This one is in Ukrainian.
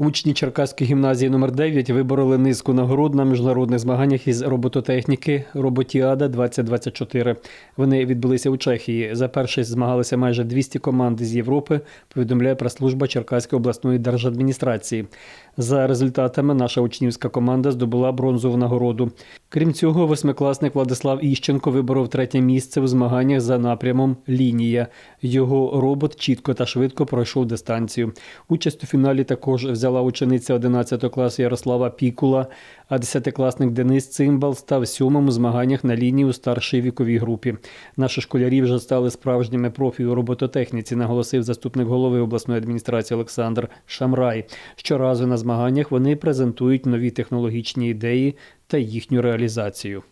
Учні Черкаської гімназії номер 9 вибороли низку нагород на міжнародних змаганнях із робототехніки Роботіада 2024. Вони відбулися у Чехії. За першість змагалися майже 200 команд з Європи. Повідомляє прес-служба Черкаської обласної держадміністрації. За результатами наша учнівська команда здобула бронзову нагороду. Крім цього, восьмикласник Владислав Іщенко виборов третє місце у змаганнях за напрямом лінія. Його робот чітко та швидко пройшов дистанцію. Участь у фіналі також взяла учениця 11 класу Ярослава Пікула, а 10-класник Денис Цимбал став сьомим у змаганнях на лінії у старшій віковій групі. Наші школярі вже стали справжніми профі у робототехніці, наголосив заступник голови обласної адміністрації Олександр Шамрай. Щоразу на змаганнях вони презентують нові технологічні ідеї та їхню реалізацію.